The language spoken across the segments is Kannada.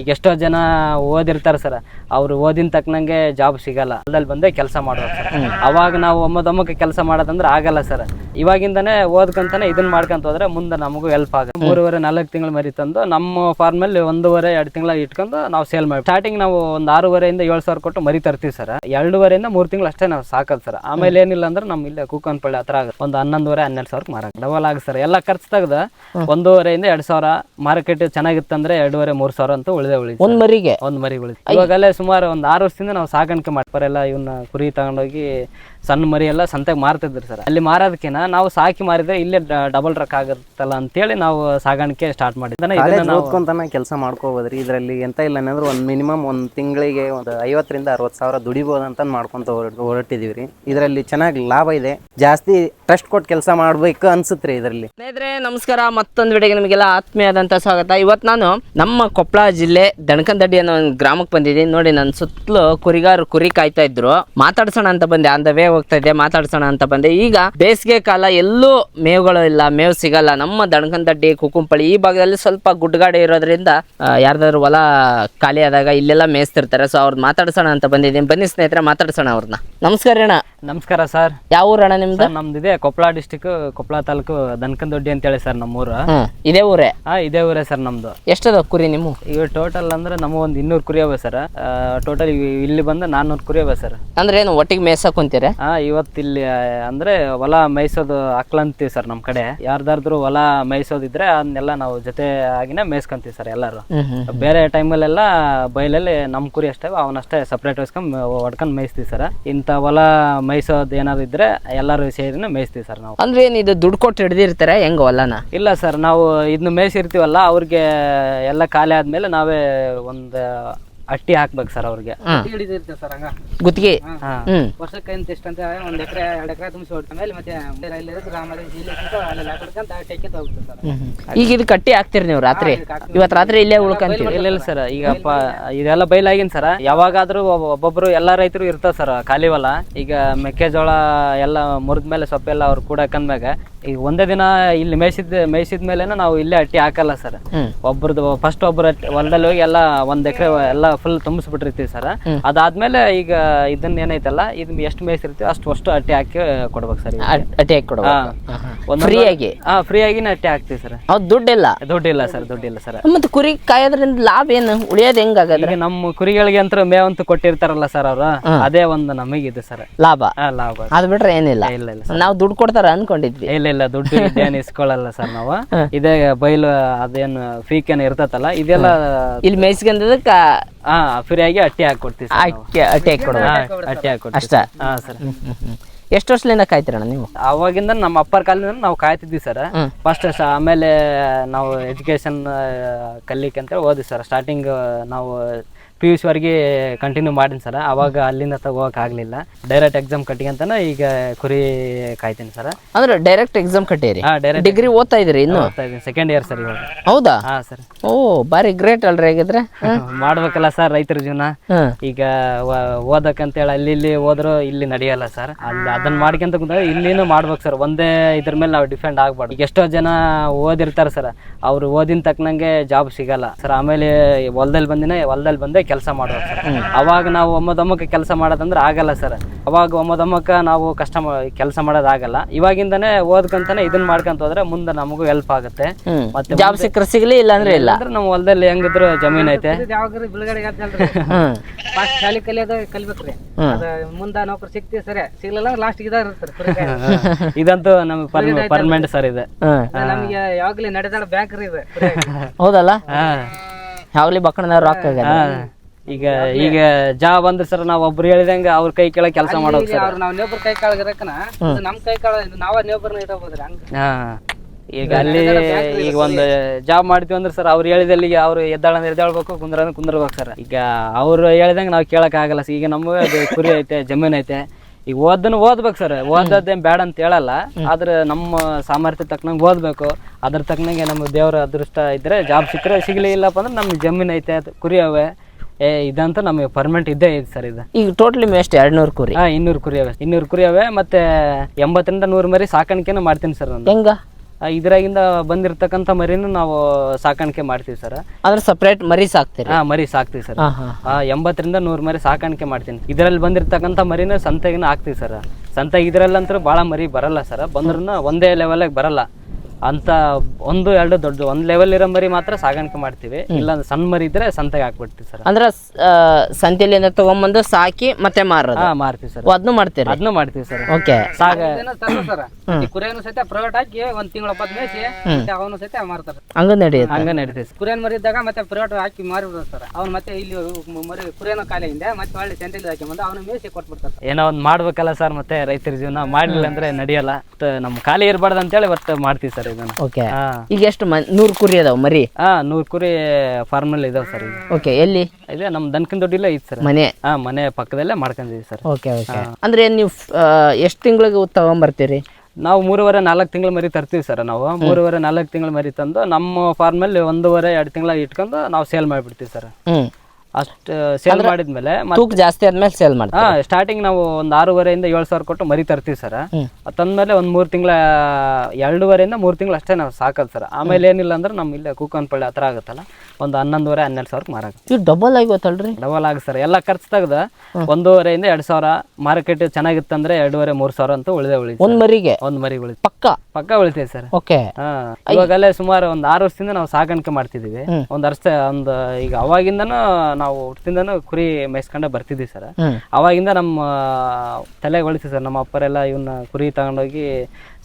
ಈಗ ಎಷ್ಟೋ ಜನ ಓದಿರ್ತಾರೆ ಸರ್. ಅವ್ರು ಓದಿನ ತಕ್ಕನಂಗೆ ಜಾಬ್ ಸಿಗಲ್ಲ. ಅಲ್ಲಲ್ಲಿ ಬಂದೇ ಕೆಲಸ ಮಾಡೋದು ಸರ್. ಅವಾಗ ನಾವು ಒಮ್ಮದೊಮ್ಮಕ್ಕೆ ಕೆಲಸ ಮಾಡೋದಂದ್ರೆ ಆಗಲ್ಲ ಸರ್. ಇವಾಗಿಂದನೇ ಓದ್ಕೊಂತಾನೆ ಇದನ್ನ ಮಾಡ್ಕೊಂತ ಹೋದ್ರೆ ಮುಂದೆ ನಮಗೂ ಹೆಲ್ಪ್ ಆಗುತ್ತೆ. ಮೂರುವರೆ ನಾಲ್ಕು ತಿಂಗಳು ಮರಿ ತಂದು ನಮ್ಮ ಫಾರ್ಮ್ ಅಲ್ಲಿ ಒಂದೂವರೆ ಎರಡು ತಿಂಗಳ ಇಟ್ಕೊಂಡು ನಾವು ಸೇಲ್ ಮಾಡಿ ಸ್ಟಾರ್ಟಿಂಗ್ ನಾವು ಒಂದು ಆರೂವರೆಯಿಂದ ಏಳು ಸಾವಿರ ಕೊಟ್ಟು ಮರಿ ತರ್ತೀವಿ ಸರ್ ಎರಡೂವರೆಯಿಂದ ಮೂರು ತಿಂಗಳು ಅಷ್ಟೇ ನಾವು ಸಾಕದು ಸರ್ ಆಮೇಲೆ ಏನಿಲ್ಲ ಅಂದ್ರೆ ನಮ್ಮ ಇಲ್ಲೇ ಕೂಕನ್ಪಳ್ಳಿ ಹತ್ರ ಆಗುತ್ತೆ. ಒಂದು ಹನ್ನೊಂದುವರೆ ಹನ್ನೆರಡು ಸಾವಿರಕ್ಕೆ ಮಾರಕ್ ಡಬಲ್ ಆಗುತ್ತೆ ಸರ್ ಎಲ್ಲ ಖರ್ಚು ತೆಗ್ದ ಒಂದೂವರೆಯಿಂದ ಎರಡು ಸಾವಿರ. ಮಾರ್ಕೆಟ್ ಚೆನ್ನಾಗಿತ್ತಂದ್ರೆ ಎರಡೂವರೆ ಮೂರು ಸಾವಿರ ಅಂತ ಉಳಿದೇ ಉಳಿದು ಒಂದ್ ಮರಿಗೆ? ಒಂದು ಮರಿ ಉಳಿದು ಇವಾಗಲೇ ಸುಮಾರು ಒಂದು ಆರು ವರ್ಷದಿಂದ ನಾವು ಸಾಕಾಣಿಕೆ ಮಾಡ್ತಾರೆಲ್ಲ ಇವನ್ನ ಕುರಿ ತಗೊಂಡೋಗಿ ಸಣ್ಣ ಮರಿ ಎಲ್ಲ ಸಂತೆಗೆ ಮಾರ್ತಿದ್ರು ಸರ್ ಅಲ್ಲಿ ಮಾರೋದಕ್ಕಿಂತ ನಾವು ಸಾಕಿ ಮಾರಿದ್ರೆ ಇಲ್ಲೇ ಡಬಲ್ ರಕ್ ಆಗುತ್ತಲ್ಲ ಅಂತೇಳಿ ನಾವು ಸಾಗಾಣಿಕೆ ಸ್ಟಾರ್ಟ್ ಮಾಡಿದ್ವಿ. ಓದ್ಕೊಂತಾನೆ ಕೆಲಸ ಮಾಡ್ಕೋಬೋದ್ರಿ. ಇದರಲ್ಲಿ ಎಂತ ಇಲ್ಲ ಅಂದ್ರೆ ಒಂದು ಮಿನಿಮಮ್ ಒಂದು ತಿಂಗಳಿಗೆ ಒಂದು ಐವತ್ತರಿಂದ ಅರವತ್ತು ಸಾವಿರ ದುಡಿಬೋದು ಅಂತ ಮಾಡ್ಕೊಂತ ಹೊರಟ್ ಹೊರಟಿದೀವಿ ರೀ ಇದರಲ್ಲಿ ಚೆನ್ನಾಗಿ ಲಾಭ ಇದೆ. ಜಾಸ್ತಿ ಟ್ರಸ್ಟ್ ಕೊಟ್ಟು ಕೆಲಸ ಮಾಡ್ಬೇಕು ಅನ್ಸುತ್ತೆ ಇದರಲ್ಲಿ. ಸ್ನೇಹಿತರೆ ನಮಸ್ಕಾರ. ಮತ್ತೊಂದು ವಿಡಿಯೋಗೆ ನಿಮಗೆಲ್ಲ ಆತ್ಮೀಯಾದಂತ ಸ್ವಾಗತ. ಇವತ್ತು ನಾನು ನಮ್ಮ ಕೊಪ್ಪಳ ಜಿಲ್ಲೆ ದಣಕಂದಡ್ಡಿ ಅನ್ನೋ ಒಂದು ಗ್ರಾಮಕ್ಕೆ ಬಂದಿದ್ದೀನಿ. ನೋಡಿ ನನ್ನ ಸುತ್ತಲೂ ಕುರಿಗಾರು ಕುರಿ ಕಾಯ್ತಾ ಇದ್ರು. ಮಾತಾಡ್ಸೋಣ ಅಂತ ಬಂದೆ. ಆನ್ ದ ವೇ ಹೋಗ್ತಾ ಇದ್ದೆ ಮಾತಾಡ್ಸೋಣ ಅಂತ ಬಂದೆ. ಈಗ ಬೇಸಿಗೆ ಕಾಲ ಎಲ್ಲೂ ಮೇವುಗಳು ಇಲ್ಲ ಮೇವು ಸಿಗಲ್ಲ. ನಮ್ಮ ದಣಕಂದಡ್ಡಿ ಕುಕುಂಪಳಿ ಈ ಭಾಗದಲ್ಲಿ ಸ್ವಲ್ಪ ಗುಡ್ಡಗಾಡಿ ಇರೋದ್ರಿಂದ ಯಾರ್ದಾದ್ರು ಹೊಲ ಖಾಲಿ ಆದಾಗ ಇಲ್ಲೆಲ್ಲ ಮೇಯಿಸ್ತಿರ್ತಾರೆ. ಸೊ ಅವ್ರದ್ದು ಮಾತಾಡ್ಸೋಣ ಅಂತ ಬಂದಿದ್ದೀನಿ. ಬನ್ನಿ ಸ್ನೇಹಿತರೆ ಮಾತಾಡ್ಸೋಣ ಅವ್ರನ್ನ ನಮಸ್ಕಾರ ಅಣ್ಣ. ನಮಸ್ಕಾರ ಸರ್. ಯಾವ ಊರಣ್ಣ ನಿಮ್ದು? ನಮ್ದಿದೆ ನಮ್ದು ಇದೆ ಕೊಪ್ಪಳ ಡಿಸ್ಟಿಕ್ ಕೊಪ್ಪಳ ತಾಲೂಕು ದನಕಂದೊಡ್ಡಿ ಅಂತೇಳಿ ಸರ್ ನಮ್ಮ ಊರು ಇದೇ ಊರೇ? ಹಾ ಇದೇ ಊರೇ ಸರ್ ನಮ್ದು. ಎಷ್ಟದ ಕುರಿ ನಿಮ್ಮ ಈಗ ಟೋಟಲ್ ಅಂದ್ರೆ ನಮ್ಮ ಒಂದು ಇನ್ನೂರು ಕುರಿ ಅವೆ ಸರ್. ಟೋಟಲ್ ಇಲ್ಲಿ ಬಂದು ನಾನ್ನೂರು ಕುರಿ ಅವ ಸರ್. ಅಂದ್ರೆ ಏನು ಒಟ್ಟಿಗೆ ಮೇಯ್ಸಕ್ ಕುಂತೀರ? ಹಾ ಇವತ್ತು ಇಲ್ಲಿ ಅಂದ್ರೆ ಹೊಲ ಮೇಯ್ಸೋದು ಹಾಕ್ಲಂತೀವಿ ಸರ್ ನಮ್ಮ ಕಡೆ. ಯಾರ್ದಾರ್ದ್ರು ಹೊಲ ಮೇಯ್ಸೋದಿದ್ರೆ ಅದನ್ನೆಲ್ಲ ನಾವು ಜೊತೆ ಆಗಿನೇ ಮೇಯ್ಸ್ಕೊಂತೀವಿ ಸರ್ ಎಲ್ಲರೂ. ಬೇರೆ ಟೈಮಲ್ಲೆಲ್ಲ ಬೈಲಲ್ಲಿ ನಮ್ಮ ಕುರಿ ಅಷ್ಟೇ ಅವನಷ್ಟೇ ಸಪ್ರೇಟ್ ವಹಿಸ್ಕೊಂಡ್ ಹೊಡ್ಕೊಂಡ್ ಮೇಯಿಸ್ತೀವಿ ಸರ್. ಇಂಥ ಹೊಲ ಮೇಯ್ಸೋದು ಏನಾದ್ರು ಇದ್ರೆ ಎಲ್ಲರೂ ಸೇರಿನೇ ಮೇಯಿಸ್ತೀವಿ ಸರ್ ನಾವು. ಅಂದ್ರೆ ಏನ್ ಇದು ದುಡ್ಡು ಕೊಟ್ಟು ಹಿಡ್ದಿರ್ತಾರೆ ಹೆಂಗ ಹೊಲನ? ಇಲ್ಲ ಸರ್ ನಾವು ಇದನ್ನ ಮೇಯಿಸಿರ್ತೀವಲ್ಲ ಅವ್ರಿಗೆ ಎಲ್ಲ ಖಾಲಿ ಆದ್ಮೇಲೆ ನಾವೇ ಒಂದು ಅಟ್ಟಿ ಹಾಕ್ಬೇಕು ಸರ್ ಅವ್ರಿಗೆ. ಹಿಡಿದಿರ್ತೇವೆ ಸರ್ ಹಂಗ. ಗುತ್ತಿಗೆ? ಹಾ. ಹ್ಮ್. ವರ್ಷಕ್ಕೆ ಅಂತ ಎಷ್ಟು ಅಂತ ಒಂದ್ ಎಕರೆ ಎರಡು ಎಕರೆ ತುಂಬಿಸಿ ಮತ್ತೆ ಇಲ್ಲಿ ಗ್ರಾಮದಲ್ಲಿ ಇಲ್ಲಿ ಅಲ್ಲಿ ಹಾಕೊಡ್ಕೊಂತ ಟೆಕ್ಕೆ ಹೋಗುತ್ತೆ ಸರ್. ಈಗ ಇದು ಕಟ್ಟಿ ಹಾಕ್ತಿರಿ ನೀವು ರಾತ್ರಿ? ಇವತ್ ರಾತ್ರಿ ಇಲ್ಲೇ ಉಳ್ಕಂತೀವಿ ಇಲ್ಲ ಇಲ್ಲ ಸರ್ ಈಗ ಪ ಇದೆಲ್ಲ ಬೈಲಾಗಿನ್ ಸರ್. ಯಾವಾಗಾದ್ರೂ ಒಬ್ಬ- ಒಬ್ಬೊಬ್ರು ಎಲ್ಲಾ ರೈತರು ಇರ್ತಾರ ಸರ್ ಖಾಲಿ ಹೊಲ. ಈಗ ಮೆಕ್ಕೆಜೋಳ ಎಲ್ಲ ಮುರಿದ ಮೇಲೆ ಸೊಪ್ಪೆಲ್ಲ ಅವ್ರು ಕೂಡ ಹಾಕಂದ್ಮ್ಯಾಗ ಈಗ ಒಂದೇ ದಿನ ಇಲ್ಲಿ ಮೇಯ್ಸಿದ್ ಮೇಯ್ಸಿದ ಮೇಲೆ ನಾವು ಇಲ್ಲೇ ಅಟ್ಟಿ ಹಾಕಲ್ಲ ಸರ್. ಹ್ಮ್. ಒಬ್ರದ್ದು ಫಸ್ಟ್ ಒಬ್ರು ಹೊಲದಲ್ಲಿ ಹೋಗಿ ಎಲ್ಲ ಒಂದ್ ಎಕರೆ ಎಲ್ಲ ಫುಲ್ ತುಂಬಿಸ್ಬಿಟ್ಟಿರ್ತೀವಿ ಸರ್ ಅದಾದ್ಮೇಲೆ ಈಗ ಇದನ್ನ ಏನೈತಲ್ಲ ಇದನ್ನ ಎಷ್ಟು ಮೇಯಿಸಿರ್ತೀವಿ ಅಷ್ಟು ಅಷ್ಟು ಅಟ್ಟಿ ಹಾಕಿ ಕೊಡ್ಬೇಕು ಸರ್ ಅಟ್- ಅಟ್ಟಿ ಹಾಕಿ ಕೊಡ್ಬೇಕು. ಫ್ರೀ ಆಗಿ? ಹಾ ಫ್ರೀ ಆಗಿನ ಅಟ್ಟಿ ಹಾಕ್ತಿವಿ ಸರ್ ಹೌದ್ ದುಡ್ಡಿಲ್ಲ. ದುಡ್ಡಿಲ್ಲ ಸರ್ ದುಡ್ಡಿಲ್ಲ ಸರ್ ಮತ್ತೆ ಕುರಿ ಕಾಯೋದ್ರಿಂದ ಲಾಭ ಏನು? ಉಳಿಯೋದ್ ಹೆಂಗಾಗದ್ರ ಈಗ ನಮ್ಮ ಕುರಿಗಳಿಗೆ ಅಂತ ಮೇವಂತ ಕೊಟ್ಟಿರ್ತಾರಲ್ಲ ಸರ್ ಅವ್ರು ಅದೇ ಒಂದು ನಮಗಿದೆ ಸರ್ ಲಾಭ? ಲಾಭ. ಅದ್ ಬಿಟ್ರೆ ಏನಿಲ್ಲ. ಇಲ್ಲ ಇಲ್ಲ ನಾವು ದುಡ್ಡು ಕೊಡ್ತಾರ ಅನ್ಕೊಂಡಿದ್ವಿ. ಇಲ್ಲ ಇಲ್ಲ ದುಡ್ಡು ಏನು ಇಸ್ಕೊಳ್ಳಲ್ಲ ಸರ್ ನಾವು. ಇದೇ ಬೈಲು ಅದೇನು ಫೀಕೇನು ಇರ್ತತಲ್ಲ ಇದೆಲ್ಲ ಇಲ್ಲಿ ಮೇಯ್ಸ್ಕೊಂಡದಕ್ಕ ಹಾ ಫ್ರೀಯಾಗಿ ಅಟ್ಟಿ ಹಾಕೊಡ್ತೀವಿ ಸರ್ ನಾವು. ಅಟ್ಟಿ ಅಟ್ಟಿ ಹಾಕಿ ಹಾ, ಅಟ್ಟಿ ಹಾಕೊಡ್ತೀವಿ ಅಷ್ಟ. ಹಾ ಸರ್. ಎಷ್ಟು ವರ್ಷದಿಂದ ಕಾಯ್ತೀರಣ್ಣ ನೀವು? ಅವಾಗಿಂದ ನಮ್ಮ ಅಪ್ಪರ ಕಾಲದಿಂದ ನಾವು ಕಾಯ್ತಿದ್ವಿ ಸರ್. ಹ್ಮ್. ಫಸ್ಟ್ ಆಮೇಲೆ ನಾವು ಎಜುಕೇಶನ್ ಕಲಿಕ್ಕೆ ಅಂತ ಓದಿ ಸರ್. ಸ್ಟಾರ್ಟಿಂಗ್ ನಾವು ಪಿ ಯು ಸಿ ವರೆಗೆ ಕಂಟಿನ್ಯೂ ಮಾಡಿನಿ ಸರ್. ಅವಾಗ ಅಲ್ಲಿಂದ ತಗೋಕ್ ಆಗ್ಲಿಲ್ಲ. ಡೈರೆಕ್ಟ್ ಎಕ್ಸಾಮ್ ಕಟ್ಟಿಗಂತನ ಈಗ ಕುರಿ ಕಾಯ್ತೀನಿ ಸರ್. ಅಂದ್ರೆ ಡೈರೆಕ್ಟ್ ಎಕ್ಸಾಮ್ ಕಟ್ಟಿರಿ? ಹಾ ಡಿಗ್ರಿ ಓದ್ತಾ ಇದ್ರಿ ಇನ್ನು? ಓದ್ತಾ ಇದ್ದೀನಿ ಸೆಕೆಂಡ್ ಇಯರ್ ಸರ್ ಇವಾಗ. ಹೌದಾ? ಹಾ ಸರ್. ಓ ಬಾರಿ ಗ್ರೇಟ್ ಅಲ್ರಿ ಹೇಗಿದ್ರೆ. ಮಾಡ್ಬೇಕಲ್ಲ ಸರ್ ರೈತರ ಜೀವನ. ಈಗ ವ- ಓದಕ್ಕಂತೇಳಿ ಅಲ್ಲಿ ಇಲ್ಲಿ ಹೋದ್ರು ಇಲ್ಲಿ ನಡೆಯಲ್ಲ ಸರ್. ಅಲ್ಲಿ ಅದನ್ನ ಮಾಡ್ಕೊಂತ ಕುಂತಾಗ ಇಲ್ಲಿನೂ ಮಾಡ್ಬೇಕು ಸರ್. ಒಂದೇ ಇದ್ರ ಮೇಲೆ ನಾವು ಡಿಫೆಂಡ್ ಆಗ್ಬಾರ್ದು. ಈಗ ಎಷ್ಟೋ ಜನ ಓದಿರ್ತಾರೆ ಸರ್. ಅವ್ರು ಓದಿನ ತಕ್ಕನಂಗೆ ಜಾಬ್ ಸಿಗಲ್ಲ. ಸರ್ ಆಮೇಲೆ ಹೊಲದಲ್ಲಿ ಬಂದಿನ ಹೊಲದಲ್ಲಿ ಬಂದೇ ಕೆಲಸ ಮಾಡೋದು ಸರ್. ಅವಾಗ ನಾವು ಒಮ್ಮದೊಮ್ಮಕ್ಕೆ ಕೆಲಸ ಮಾಡೋದಂದ್ರೆ ಆಗಲ್ಲ ಸರ್. ಅವಾಗ ಒಮ್ಮದೊಮ್ಮಕ್ಕ ನಾವು ಕಷ್ಟ ಕೆಲಸ ಮಾಡೋದಾಗಲ್ಲ ಇವಾಗಿಂದನೇ ಓದ್ಕಂತಾನೆ ಇದನ್ನ ಮಾಡ್ಕೊಂತ ಹೋದ್ರೆ ಮುಂದೆ ನಮಗೂ ಹೆಲ್ಪ್ ಆಗುತ್ತೆ. ಮತ್ತೆ ಜಾಬ್ ಸಿಕ್ಕರೆ ಸಿಗ್ಲಿ ಇಲ್ಲ ಅಂದ್ರೆ ಇಲ್ಲ. ಅಂದ್ರೆ ನಮ್ಮ ಹೊಲದಲ್ಲಿ ಹೆಂಗಿದ್ರು ಜಮೀನ್ ಐತೆ. ಶಾಲಿ ಕಲಿಯೋದು ಕಲಿಬೇಕ್ರಿ. ಮುಂದ ನೌಕರಿ ಸಿಗ್ತೀವಿ ಸರಿ. ಸಿಗ್ಲಿಲ್ಲ ಲಾಸ್ಟ್ ಕುರಿಗಾಯಿ. ಇದಂತೂ ನಮಗೆ ಪರ್ಮನೆಂಟ್ ಸರ್ ಇದೆ. ನಮಗೆ ಯಾವಾಗ್ಲೇ ನಡೆದಾಡ ಬ್ಯಾಂಕ್ ರೀ ಇದು. ಹೌದಲ್ಲ? ಯಾವಾಗ್ಲಿ ರಾಕ್ ರೊಕ್ಕ ಆಗ್ಯಾದ. ಈಗ ಈಗ ಜಾಬ್ ಅಂದ್ರೆ ಸರ್ ನಾವ್ ಒಬ್ರು ಹೇಳಿದಂಗ ಅವ್ರ ಕೈ ಕೆಳಗೆ ಕೆಲಸ ಮಾಡೋದು ಸರ್. ಅವ್ರು ನಾವ್ ನೇಬರ್ ಕೈ ಕಾಳಗಿರಕನ ನಮ್ ಕೈ ಕಾಳ ನಾವ ನೇಬರ್ನ ಇಟ್ಕೋಬೋದ್ರಿ ಹಂಗ. ಹಾ ಈಗ ಅಲ್ಲಿ ಈಗ ಒಂದು ಜಾಬ್ ಮಾಡ್ತೀವಿ ಅಂದ್ರೆ ಸರ್ ಅವ್ರು ಹೇಳಿದಲ್ಲಿ ಅವ್ರು ಎದ್ದಾಳ ಅಂದ್ರೆ ಎದ್ದಾಳ್ಬೇಕು ಕುಂದ್ರ ಅಂದ್ರೆ ಕುಂದ್ರಬೇಕು ಸರ್. ಈಗ ಅವ್ರು ಹೇಳಿದಂಗ ನಾವು ಕೇಳಕ್ ಆಗಲ್ಲ ಈಗ ನಮಗೆ ಅದು ಕುರಿ ಐತೆ ಜಮೀನ್ ಐತೆ. ಈಗ ಓದನ್ನು ಓದ್ಬೇಕು ಸರ್. ಓದೋದೇನ್ ಬೇಡ ಅಂತ ಹೇಳಲ್ಲ. ಆದ್ರೆ ನಮ್ಮ ಸಾಮರ್ಥ್ಯ ತಕ್ಕನಂಗೆ ಓದ್ಬೇಕು. ಅದ್ರ ತಕ್ಕನಂಗೆ ನಮ್ಮ ದೇವ್ರ ಅದೃಷ್ಟ ಇದ್ರೆ ಜಾಬ್ ಸಿಕ್ಕರೆ ಸಿಗ್ಲಿ ಇಲ್ಲಪ್ಪ ಅಂದ್ರೆ ನಮ್ಮ ಜಮೀನ್ ಐತೆ ಕುರಿ ಅವೆ. ಏ ಇದಂತ ನಮಗೆ ಪರ್ಮನೆಂಟ್ ಇದ್ದೇ ಇದೆ ಸರ್ ಇದು. ಈಗ ಟೋಟಲಿ ಎಷ್ಟು? ಎರಡ್ ನೂರು ಕುರಿ? ಹಾ ಇನ್ನೂರು ಕುರಿ ಅವೆ. ಇನ್ನೂರು ಕುರಿ ಅವೆ ಮತ್ತೆ ಎಂಬತ್ತರಿಂದ ನೂರು ಮರಿ ಸಾಕಾಣಿಕೆನೂ ಮಾಡ್ತೀನಿ ಸರ್ ನಾನು. ಹೆಂಗ? ಆ, ಇದ್ರಾಗಿಂದ ಬಂದಿರತಕ್ಕಂಥ ಮರಿನೂ ನಾವು ಸಾಕಾಣಿಕೆ ಮಾಡ್ತೀವಿ ಸರ್ ಅಂದ್ರೆ ಸಪ್ರೇಟ್ ಮರಿ ಸಾಕ್ತೀರಿ? ಹಾ ಮರಿ ಸಾಕ್ತೀವಿ ಸರ್ ಹಾ ಹಾ. ಆ, ಎಂಬತ್ತರಿಂದ ನೂರು ಮರಿ ಸಾಕಾಣಿಕೆ ಮಾಡ್ತೀನಿ. ಇದರಲ್ಲಿ ಬಂದಿರತಕ್ಕಂಥ ಮರಿನ ಸಂತೆಗಿನ ಹಾಕ್ತೀವಿ ಸರ್ ಸಂತೆ ಇದರಲ್ಲಂತೂ ಭಾಳ ಮರಿ ಬರಲ್ಲ ಸರ್ ಬಂದ್ರೂ ಒಂದೇ ಲೆವೆಲಾಗಿ ಬರಲ್ಲ. ಅಂತ ಒಂದು ಎರಡು ದೊಡ್ಡ ಒಂದು ಲೆವೆಲ್ ಇರೋ ಮರಿ ಮಾತ್ರ ಸಾಗಾಣಿಕೆ ಮಾಡ್ತೀವಿ. ಇಲ್ಲ ಸಣ್ಣ ಮರಿ ಇದ್ರೆ ಸಂತೆಗೆ ಹಾಕ್ಬಿಡ್ತೀವಿ ಸರ್. ಅಂದ್ರೆ ಸಂತೆಲಿಂದ ತಗೊಂಬಂದು ಸಾಕಿ ಮತ್ತೆ ಮಾರೋದು ಹಾ ಮಾರ್ತೀವಿ ಸರ್. ಅದನ್ನು ಮಾಡ್ತೀರಿ? ಅದನ್ನು ಮಾಡ್ತೀವಿ ಸರ್. ಓಕೆ. ಸಾಗ ಸರ್. ಈ ಕುರಿಯನ್ನು ಸಹಿತ ಪ್ರೈವೇಟ್ ಹಾಕಿ ಒಂದ್ ತಿಂಗಳ ಒಪ್ಪತ್ತು ಮೇಯಿಸಿ ಅವನು ಸಹಿತ ಮಾರ್ತಾರೆ. ಹಂಗ ನಡೆಯುತ್ತೆ. ಹಂಗ ನಡೀತೀವಿ ಸರ್. ಕುರಿಯನ್ ಮರಿದ್ದಾಗ ಮತ್ತೆ ಪ್ರೈವೇಟ್ ಹಾಕಿ ಮಾರಿಬಿಡ್ತಾರೆ ಸರ್. ಅವ್ನು ಮತ್ತೆ ಇಲ್ಲಿ ಮರಿ ಕುರಿಯನ ಕಾಲೆಯಿಂದ ಮತ್ತೆ ಒಳ್ಳೆ ಸಂತೆಯಲ್ಲಿ ಹಾಕಿ ಬಂದು ಅವನು ಮೇಸಿ ಕೊಟ್ಬಿಡ್ತಾರೆ ಏನೋ ಒಂದ್ ಮಾಡ್ಬೇಕಲ್ಲ ಸರ್ ಮತ್ತೆ ರೈತರ ಜೀವನ. ಮಾಡ್ಲಿಲ್ಲ ಅಂದ್ರೆ ನಡೆಯಲ್ಲ. ಮತ್ತೆ ನಮ್ಮ ಖಾಲಿ ಇರಬಾರ್ದು ಅಂತೇಳಿ ಒಟ್ಟು ಮಾಡ್ತೀವಿ ಸರ್. ಓಕೆ. ಹಾ. ಈಗ ಎಷ್ಟು ನೂರು ಕುರಿ ಅದಾವ ಮರಿ? ಹಾ ನೂರ್ ಕುರಿ ಫಾರ್ಮ್ ಅಲ್ಲಿ ಇದಾವ ಸರ್ ಈಗ ಓಕೆ ಎಲ್ಲಿ? ಇದೆ ನಮ್ ದನಕನ್ ದೊಡ್ಡಿಲ್ಲ ಐತೆ ಸರ್. ಮನೆ? ಹಾ ಮನೆ ಪಕ್ಕದಲ್ಲೇ ಮಾಡ್ಕೊಂಡಿದ್ದೀವಿ ಸರ್. Okay okay. ಅಂದ್ರೆ ನೀವು ಎಷ್ಟು ತಿಂಗಳಿಗೆ ತಗೊಂಬರ್ತೀರಿ? ನಾವು ಮೂರುವರೆ ನಾಲ್ಕು ತಿಂಗಳ ಮರಿ ತರ್ತೀವಿ ಸರ್ ನಾವು. ಮೂರುವರೆ ನಾಲ್ಕು ತಿಂಗಳ ಮರಿ ತಂದು ನಮ್ಮ ಫಾರ್ಮಲ್ಲಿ ಒಂದೂವರೆ ಎರಡು ತಿಂಗಳ ಇಟ್ಕೊಂಡು ನಾವು ಸೇಲ್ ಮಾಡಿಬಿಡ್ತೀವಿ ಸರ್. ಹ್ಮ್. ಅಷ್ಟು ಸೇಲ್ ಮಾಡಿದ್ಮೇಲೆ ತೂಕ ಜಾಸ್ತಿ ಆದ್ಮೇಲೆ ಸೇಲ್ ಮಾಡ್ತೀವಿ ಹಾ ಸ್ಟಾರ್ಟಿಂಗ್ ನಾವು ಒಂದು ಆರೂವರೆಯಿಂದ ಏಳು ಸಾವಿರ ಕೊಟ್ಟು ಮರಿ ತರ್ತೀವಿ ಸರ್. ತಂದ್ಮೇಲೆ ಒಂದು ಮೂರು ತಿಂಗಳ ಎರಡೂವರೆಯಿಂದ ಮೂರು ತಿಂಗಳು ಅಷ್ಟೇ ನಾವು ಸಾಕಲ್ ಸರ್. ಆಮೇಲೆ ಏನಿಲ್ಲ ಅಂದ್ರೆ ನಮ್ಮ ಇಲ್ಲೇ ಕೂಕನ್ಪಳ್ಳಿ ಹತ್ರ ಆಗುತ್ತಲ್ಲ ಒಂದು ಹನ್ನೊಂದುವರೆ ಹನ್ನೆರಡು ಸಾವಿರಕ್ಕೆ ಮಾರಾಕ ಇದು ಡಬಲ್ ಆಗಿ ಗೊತ್ತಲ್ರಿ? ಡಬಲ್ ಆಗಿ ಸರ್. ಎಲ್ಲ ಖರ್ಚು ತೆಗ್ದ ಒಂದೂವರೆಯಿಂದ ಎರಡು ಸಾವಿರ ಮಾರ್ಕೆಟ್ ಚೆನ್ನಾಗಿತ್ತಂದ್ರೆ ಎರಡೂವರೆ ಮೂರು ಸಾವಿರ ಅಂತ ಉಳಿದೇ ಉಳಿ ಒಂದ್ ಮರಿಗೆ? ಒಂದು ಮರಿ ಉಳಿ ಪಕ್ಕ? ಪಕ್ಕ ಉಳಿತೈತೆ ಸರ್. ಓಕೆ. ಇವಾಗಲೇ ಸುಮಾರು ಒಂದು ಆರು ವರ್ಷದಿಂದ ನಾವು ಸಾಕಾಣಿಕೆ ಮಾಡ್ತಿದೀವಿ. ಹ್ಮ್. ಒಂದು ವರ್ಷ ಒಂದು ಈಗ ಅವಾಗಿಂದನೂ ನಾವು ಹುಟ್ಟಿಂದನೂ ಕುರಿ ಮೇಯಿಸ್ಕೊಂಡೆ ಬರ್ತಿದ್ವಿ ಸರ್. ಅವಾಗಿಂದ ನಮ್ಮ ತಲೆಗೆ ಹೊಳಿತು ಸರ್. ನಮ್ಮ ಅಪ್ಪರೆಲ್ಲ ಇವನ್ನ ಕುರಿ ತಗೊಂಡೋಗಿ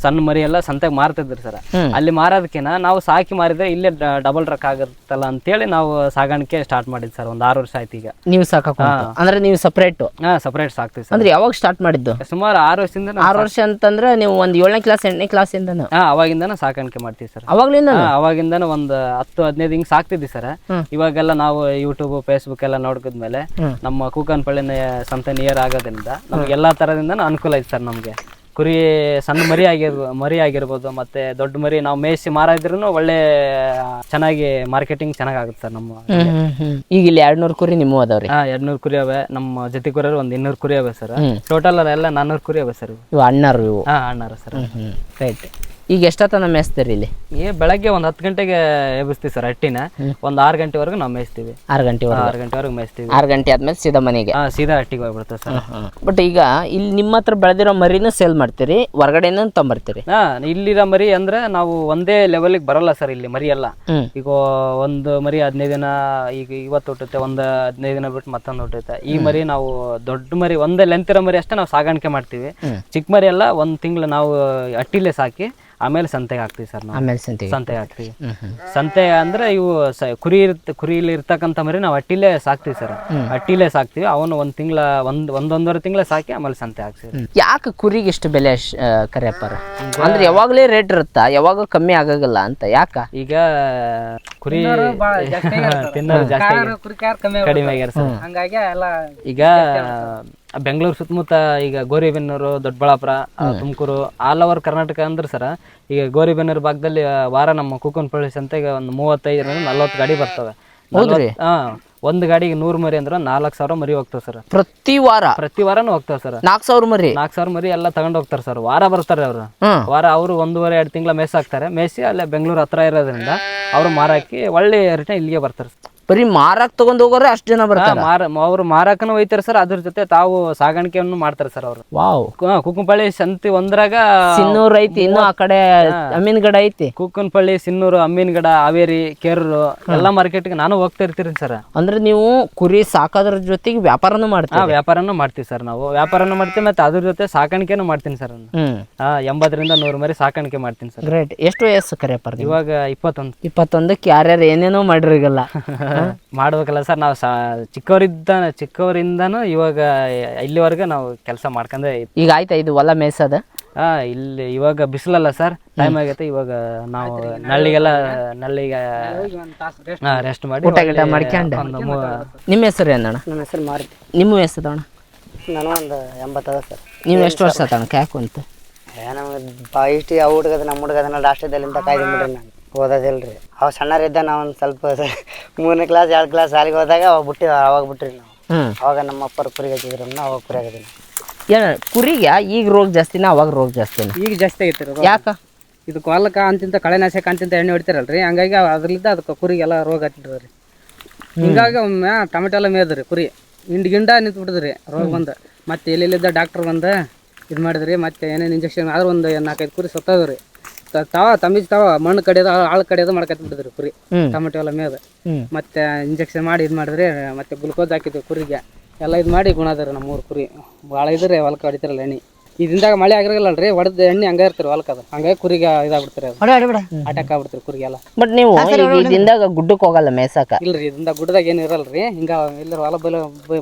ಸಣ್ಣ ಮರಿ ಎಲ್ಲ ಸಂತೆಗೆ ಮಾರ್ತಿದ್ರು ಸರ್. ಅಲ್ಲಿ ಮಾರೋದಕ್ಕಿಂತ ನಾವು ಸಾಕಿ ಮಾರಿದ್ರೆ ಇಲ್ಲೇ ಡಬಲ್ ರೊಕ್ಕ ಆಗುತ್ತಲ್ಲ ಅಂತೇಳಿ ನಾವು ಸಾಗಾಣಿಕೆ ಸ್ಟಾರ್ಟ್ ಮಾಡಿದ್ವಿ ಸರ್ ಒಂದು ಆರು ವರ್ಷ ಆಯ್ತು ಈಗ. ನೀವು ಸಾಕಕ್ ಅಂದ್ರೆ ನೀವು ಸಪ್ರೇಟ್ ಹಾ ಸಪ್ರೇಟ್ ಸಾಕ್ತೀವಿ ಸರ್. ಅಂದ್ರೆ ಯಾವಾಗ ಸ್ಟಾರ್ಟ್ ಮಾಡಿದ್ದು? ಸುಮಾರು ಆರು ವರ್ಷದಿಂದ ಆರು ವರ್ಷ ಅಂತಂದ್ರೆ ನೀವು ಒಂದ್ ಏಳನೇ ಕ್ಲಾಸ್ ಎಂಟನೇ ಕ್ಲಾಸ್ ಇಂದ ಹಾ ಅವಾಗಿಂದನೂ ಸಾಕಾಣಿಕೆ ಮಾಡ್ತೀವಿ ಸರ್. ಅವಾಗ್ಲಿಂದ ಅವಾಗಿಂದ ಅವಾಗಿಂದನೂ ಒಂದು ಹತ್ತು ಹದಿನೈದು ಹಿಂಗ್ ಸಾಕ್ತಿದ್ವಿ ಸರ್. ಇವಾಗೆಲ್ಲ ನಾವು ಯೂಟ್ಯೂಬ್ ಫೇಸ್ಬುಕ್ ಎಲ್ಲ ನೋಡ್ಕದ್ಮೇಲೆ ನಮ್ಮ ನಮ್ಮ ಕೂಕನ್ಪಳ್ಳಿ ಸಂತೆ ನಿಯರ್ ಆಗೋದ್ರಿಂದ ನಮ್ಗೆ ಎಲ್ಲಾ ತರದಿಂದ ಅನುಕೂಲ ಐತೆ ಸರ್ ನಮ್ಗೆ. ಕುರಿ ಸಣ್ಣ ಮರಿ ಆಗಿರ್ಬೋದು ಮರಿ ಆಗಿರ್ಬೋದು ಮತ್ತೆ ದೊಡ್ಡ ಮರಿ ನಾವು ಮೇಯಿಸಿ ಮಾರಾದ್ರೂ ಒಳ್ಳೆ ಚೆನ್ನಾಗಿ ಮಾರ್ಕೆಟಿಂಗ್ ಚೆನ್ನಾಗ್ ಆಗುತ್ತೆ ಸರ್ ನಮ್ಮ ಈಗ ಇಲ್ಲಿ ಎರಡ್ ನೂರು ಕುರಿ ನಿಮ್ಮವು ಅದಾವ್ರಿ? ಹಾ ಎರಡ್ನೂರು ಕುರಿ ಅವೆ. ನಮ್ಮ ಜೊತೆ ಕುರಿಯರು ಒಂದ್ ಇನ್ನೂರು ಕುರಿ ಅವೆ ಸರ್. ಟೋಟಲ್ ಎಲ್ಲ ನಾನ್ನೂರು ಕುರಿ ಅವೆ ಸರ್ ಇವು. ಅಣ್ಣಾರು ಇವು? ಹಾ ಅಣ್ಣಾರ ಸರ್. ಹ್ಮ್ ರೈಟ್ ಈಗ ಎಷ್ಟೊತ್ತನ ಮೇಯಿಸ್ತೀರಿ ಇಲ್ಲಿ? ಏ ಬೆಳಗ್ಗೆ ಒಂದ್ ಹತ್ತು ಗಂಟೆಗೆ ಎಬ್ಬಿಸ್ತೀವಿ ಸರ್ ಹಟ್ಟಿನ ಒಂದು ಆರು ಗಂಟೆವರೆಗೂ ನಾವು ಮೇಯಿಸ್ತೀವಿ. ಆರು ಗಂಟೆ ಆರು ಗಂಟೆವರೆಗೂ ಮೇಯಿಸ್ತೀವಿ. ಆರು ಗಂಟೆ ಆದ್ಮೇಲೆ ಸೀದಾ ಮನೆಗೆ? ಹಾಂ ಸೀದಾ ಹಟ್ಟಿಗೆ ಹೋಗ್ಬಿಡ್ತೇವೆ ಸರ್. ಬಟ್ ಈಗ ಇಲ್ಲಿ ನಿಮ್ಮ ಹತ್ರ ಬೆಳೆದಿರೋ ಮರಿನ ಸೇಲ್ ಮಾಡ್ತೀರಿ ಹೊರಗಡೆನ ತೊಂಬರ್ತೀರಿ ಹಾಂ ಇಲ್ಲಿರೋ ಮರಿ ಅಂದ್ರೆ ನಾವು ಒಂದೇ ಲೆವೆಲ್ಗೆ ಬರಲ್ಲ ಸರ್ ಇಲ್ಲಿ ಮರಿ ಎಲ್ಲ. ಈಗ ಒಂದು ಮರಿ ಹದಿನೈದು ದಿನ ಈಗ ಇವತ್ತು ಹುಟ್ಟುತ್ತೆ ಒಂದು ಹದಿನೈದು ದಿನ ಬಿಟ್ಟು ಮತ್ತೊಂದು ಹುಟ್ಟುತ್ತೆ. ಈ ಮರಿ ನಾವು ದೊಡ್ಡ ಮರಿ ಒಂದೇ ಲೆಂತ್ ಇರೋ ಮರಿ ಅಷ್ಟೇ ನಾವು ಸಾಗಾಣಿಕೆ ಮಾಡ್ತೀವಿ. ಚಿಕ್ಕ ಮರಿ ಎಲ್ಲ ಒಂದು ತಿಂಗಳು ನಾವು ಹಟ್ಟಿಲೇ ಸಾಕಿ ಆಮೇಲೆ ಸಂತೆಗೆ ಹಾಕ್ತೀವಿ ಸರ್ ನಾವು. ಆಮೇಲೆ ಸಂತೆ ಸಂತೆಗೆ ಹಾಕ್ತೀವಿ. ಸಂತೆ ಅಂದ್ರೆ ಇವು ಸ- ಕುರಿ ಇರ್ತ ಕುರಿಲಿ ಇರ್ತಕ್ಕಂಥ ಮರಿ ನಾವು ಹಟ್ಟಿಲೇ ಸಾಕ್ತೀವಿ ಸರ್. ಹಟ್ಟಿಲೇ ಸಾಕ್ತಿವಿ. ಅವನು ಒಂದ್ ತಿಂಗಳ ಒಂದ್ ಒಂದೊಂದೂವರೆ ತಿಂಗಳ ಸಾಕಿ ಆಮೇಲೆ ಸಂತೆ ಹಾಕ್ತೀವಿ ಯಾಕೆ ಕುರಿಗೆ ಇಷ್ಟು ಬೆಲೆ ಆ, ಕರಿಯಪ್ಪಾರ ಅಂದ್ರೆ ಯಾವಾಗಲೇ ರೇಟ್ ಇರುತ್ತಾ? ಯಾವಾಗ ಕಮ್ಮಿ ಆಗಲ್ಲ ಅಂತ ಯಾಕ? ಈಗ ಕುರಿ ತಿನ್ನೋರು ಜಾಸ್ತಿ ಆಗ್ಯಾರ. ಕುರಿ ಕಮ್ಮಿ ಕಡಿಮೆ ಆಗ್ಯಾರ ಸರ್ ಹಂಗಾಗಿ ಎಲ್ಲ ಈಗ ಬೆಂಗಳೂರು ಸುತ್ತಮುತ್ತ ಈಗ ಗೋರಿಬೆನ್ನೂರು ದೊಡ್ಡಬಳ್ಳಾಪುರ ತುಮಕೂರು ಆಲ್ ಓವರ್ ಕರ್ನಾಟಕ ಅಂದ್ರೆ ಸರ ಈಗ ಗೋರಿಬೆನ್ನೂರು ಭಾಗದಲ್ಲಿ ವಾರ ನಮ್ಮ ಕೂಕನಪಳ್ಳಿ ಸಂತೆಗೆ ಒಂದು ಮೂವತ್ತೈದರಿಂದ ನಲ್ವತ್ತು ಗಾಡಿ ಬರ್ತವೆ. ಹೌದ್ರಿ? ಹಾ ಒಂದು ಗಾಡಿಗೆ ನೂರು ಮರಿ ಅಂದ್ರೆ ನಾಲ್ಕು ಸಾವಿರ ಮರಿ ಹೋಗ್ತಾವ ಸರ್. ಪ್ರತಿ ವಾರ? ಪ್ರತಿ ವಾರನೂ ಹೋಗ್ತಾವ ಸರ್. ನಾಲ್ಕು ಸಾವಿರ ಮರಿ? ನಾಲ್ಕು ಸಾವಿರ ಮರಿ ಎಲ್ಲ ತಗೊಂಡು ಹೋಗ್ತಾರೆ ಸರ್. ವಾರ ಬರ್ತಾರೆ ಅವರು. ವಾರ ಅವರು ಒಂದೂವರೆ ಎರಡು ತಿಂಗಳ ಮೇಸ್ ಹಾಕ್ತಾರೆ. ಮೇಸಿ ಅಲ್ಲೇ ಬೆಂಗಳೂರು ಹತ್ರ ಇರೋದ್ರಿಂದ ಅವರು ಮಾರಾಕಿ ಒಳ್ಳೆ ರಿಟರ್ನ್ ಇಲ್ಲಿಗೆ ಬರ್ತಾರೆ. ಬರೀ ಮಾರಾಕ್ ತಗೊಂಡ್ ಹೋಗೋರೆ ಅಷ್ಟು ಜನ ಬರ್ತಾರೆ. ಮಾರ ಅವ್ರು ಮಾರಾಕನು ಒಯ್ತಾರೆ ಸರ್ ಅದ್ರ ಜೊತೆ ತಾವು ಸಾಗಾಣಿಕೆಯನ್ನು ಮಾಡ್ತಾರೆ ಸರ್ ಅವರು. ವಾವ್. ಕುಕ್ಕನಪಳ್ಳಿ ಸಂತಿ ಒಂದ್ರಾಗ ಸಿನ್ನೂರ್ ಐತಿ ಇನ್ನು ಆ ಕಡೆ ಅಮೀನ್ಗಡ ಐತಿ. ಕುಕ್ಕನಪಳ್ಳಿ ಸಿನ್ನೂರು ಅಮ್ಮಿನಗಡ ಹಾವೇರಿ ಎಲ್ಲಾ ಎಲ್ಲ ಮಾರ್ಕೆಟ್ಗೆ ನಾನು ಹೋಗ್ತಾ ಇರ್ತೀನಿ ಸರ್. ಅಂದ್ರೆ ನೀವು ಕುರಿ ಸಾಕೋದ್ರ ಜೊತೆಗೆ ವ್ಯಾಪಾರನೂ ಮಾಡ್ತೀವಿ ವ್ಯಾಪಾರನೂ ಮಾಡ್ತೀವಿ ಸರ್ ನಾವು. ವ್ಯಾಪಾರನೂ ಮಾಡ್ತೀವಿ ಮತ್ತೆ ಅದ್ರ ಜೊತೆ ಸಾಕಾಣಿಕೆನೂ ಮಾಡ್ತೀನಿ ಸರ್ ಎಂಬತ್ತರಿಂದ ನೂರು ಮರಿ ಸಾಕಾಣಿಕೆ ಮಾಡ್ತೀನಿ ಸರ್. ಗ್ರೇಟ್. ಎಷ್ಟು ವಯಸ್ಸು ಕರೆಯಪ್ಪ ಇವಾಗ ಇಪ್ಪತ್ತೊಂದು. ಇಪ್ಪತ್ತೊಂದಕ್ಕೆ ಯಾರ್ಯಾರು ಏನೇನೋ ಮಾಡಿರಿಗಲ್ಲ ಮಾಡ್ಬೇಕಲ್ಲ ಸರ್. ನಾವು ಸಾ ಚಿಕ್ಕವರಿದ್ದ ಚಿಕ್ಕವರಿಂದನೂ ಇವಾಗ ಇಲ್ಲಿವರೆಗೆ ನಾವು ಕೆಲಸ ಮಾಡ್ಕೊಂಡೆ ಈಗ ಆಯ್ತಾ ಇದು ಹೊಲ ಮೇಸದ ಹಾ ಇಲ್ಲಿ ಇವಾಗ ಬಿಸಿಲಲ್ಲ ಸರ್. ಟೈಮ್ ಆಗೈತೆ. ಇವಾಗ ನಾವು ನಳ್ಳಿಗೆಲ್ಲ ನಳ್ಳಿಗೆ ರೆಸ್ಟ್ ಹಾ ರೆಸ್ಟ್ ಮಾಡಿ ಊಟ ಗಿಟ ಮಾಡ್ಕೊಂಡು ನಿಮ್ಮ ಹೆಸರು ಏನಣ್ಣ ನಮ್ಮ ಹೆಸರು ಮಾರಿ ನಿಮ್ಮ ಹೆಸರು ಅಣ್ಣ? ನಾನು ಒಂದು ಎಂಬತ್ತದ ಸರ್. ನೀವು ಎಷ್ಟು ವರ್ಷ ಆತಣ್ಣ ಕ್ಯಾಕು ಅಂತ ಏ ನಮ್ಗೆ ಇಷ್ಟು ಯಾವ ಹುಡುಗದ ನಮ್ಮ ಹುಡುಗದನ್ನ ರಾಷ್ಟ್ರದಲ್ಲಿಂದ ಕಾಯ್ದು ಬಿಡ್ರಿ ನಾನು. ಓದೋದಿಲ್ರಿ. ಅವಾಗ ಸಣ್ಣರಿದ್ದ ನಾವು ಒಂದು ಸ್ವಲ್ಪ ಮೂರನೇ ಕ್ಲಾಸ್ ಎರಡು ಕ್ಲಾಸ್ ಶಾಲೆಗೆ ಹೋದಾಗ ಅವಾಗ ಬಿಟ್ಟಿ ಅವಾಗ ಬಿಟ್ರಿ ನಾವು. ಅವಾಗ ನಮ್ಮ ಅಪ್ಪರು ಕುರಿ ಹಚ್ಚಿದ್ರು ಅವಾಗ ಕುರಿ ಆಗಿದ್ದೀನಿ ಏನ ಕುರಿಗೆ ಈಗ ರೋಗ ಜಾಸ್ತಿನ ಅವಾಗ ರೋಗ ಜಾಸ್ತಿ ಈಗ ಜಾಸ್ತಿ ಆಗೈತೆ ಯಾಕ? ಇದು ಕೊಲ್ಲಕ ಅಂತಿಂತ ಕಳೆನಾಶಕ ಅಂತಿಂತ ಎಣ್ಣೆ ಹೊಡಿತಾರಲ್ರಿ ಹಂಗಾಗಿ ಅದ್ರಲ್ಲಿದ್ದ ಅದಕ್ಕೆ ಕುರಿಗೆಲ್ಲ ರೋಗ ಹತ್ತಿದ್ರಿ ಹಿಂಗಾಗಿ ಒಮ್ಮೆ ಟೊಮೆಟೊ ಎಲ್ಲ ಮೇದ್ರಿ ಕುರಿ. ಹಿಂಡ್ ಗಿಂಡ ನಿಂತು ಬಿಡದ್ರಿ ರೋಗ ಬಂದು. ಮತ್ತೆ ಎಲ್ಲೆಲ್ಲಿದ್ದ ಡಾಕ್ಟರ್ ಬಂದ ಇದು ಮಾಡಿದ್ರಿ ಮತ್ತೆ ಏನೇನು ಇಂಜೆಕ್ಷನ್ ಆದ್ರೆ ಒಂದು ನಾಲ್ಕೈದು ಕುರಿ ಸತ್ತೋದ್ರಿ. ತಾವ ತಮ್ಮಿಜ್ ತಾವ ಮಣ್ಣು ಕಡಿಯೋದು ಆಳು ಕಡಿಯೋದು ಮಾಡ್ಕತ್ ಬಿಟ್ಟಿದ್ರಿ ಕುರಿ. ಟೊಮೆಟೊ ಎಲ್ಲ ಮೇದ. ಮತ್ತೆ ಇಂಜೆಕ್ಷನ್ ಮಾಡಿ ಇದು ಮಾಡಿದ್ರಿ ಮತ್ತೆ ಗ್ಲುಕೋಸ್ ಹಾಕಿದ್ವಿ ಕುರಿಗೆ. ಎಲ್ಲ ಇದು ಮಾಡಿ ಗುಣ ಅದಾರ ನಮ್ಮ ಮೂರು ಕುರಿ. ಭಾಳ ಇದ್ರೆ ಹೊಲಕ್ಕೆ ಹೊಡಿತಾರಲ್ಲ ಎಣ್ಣೆ. ಇದಿಂದಾಗ ಮಳೆ ಆಗಿರಲ್ಲಲ್ರಿ ಹೊಡೆದ ಎಣ್ಣೆ ಹಂಗ ಇರ್ತೀರಿ ಹೊಲಕ್ಕೆ ಅದು. ಹಂಗಾಗಿ ಕುರಿಗೆ ಇದಾಗ್ಬಿಡ್ತೀರಿ ಅದು. ಹೊಡಿ ಹೊಡಿ ಬಿಡ ಅಟ್ಯಾಕ್ ಆಗ್ಬಿಡ್ತೀರಿ ಕುರಿಗೆಲ್ಲ ಬಟ್ ನೀವು ಈಗ ಇದಿಂದಾಗ ಗುಡ್ಡಕ್ಕೆ ಹೋಗಲ್ಲ ಮೇಯ್ಸಕ? ಇಲ್ರಿ ಇದರಿಂದ ಗುಡ್ಡದಾಗ ಏನು ಇರಲ್ರಿ ಹಿಂಗ ಇಲ್ಲ ಹೊಲ ಬೈಲ